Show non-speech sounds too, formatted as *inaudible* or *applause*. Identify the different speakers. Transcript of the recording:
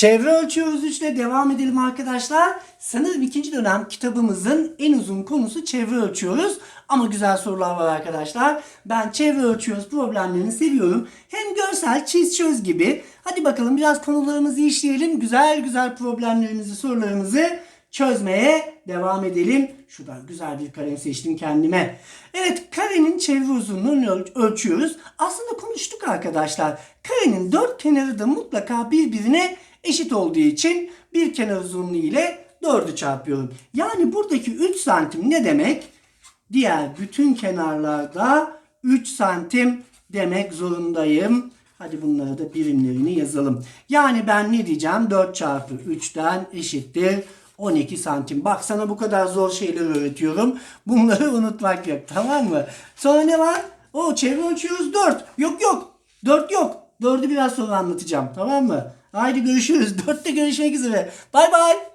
Speaker 1: Çevre ölçüyoruz 3 ile devam edelim arkadaşlar. Sanırım ikinci dönem kitabımızın en uzun konusu çevre ölçüyoruz. Ama güzel sorular var arkadaşlar. Ben çevre ölçüyoruz problemlerini seviyorum. Hem görsel çiz çöz gibi. Hadi bakalım biraz konularımızı işleyelim. Güzel güzel problemlerimizi sorularımızı çözmeye devam edelim. Şuradan güzel bir kalem seçtim kendime. Evet karenin çevre uzunluğunu öl- ölçüyoruz. Aslında konuştuk arkadaşlar. Karenin dört kenarı da mutlaka birbirine eşit olduğu için bir kenar uzunluğu ile 4'ü çarpıyorum. Yani buradaki 3 santim ne demek? Diğer bütün kenarlarda 3 santim demek zorundayım. Hadi bunlara da birimlerini yazalım. Yani ben ne diyeceğim? 4 çarpı 3'ten eşittir 12 santim. Bak sana bu kadar zor şeyler öğretiyorum. Bunları *laughs* unutmak yok tamam mı? Sonra ne var? O çevre ölçüyoruz 4. Yok yok. 4 yok. 4'ü biraz sonra anlatacağım tamam mı? Haydi görüşürüz. *laughs* 4'te görüşmek üzere. Bay bay.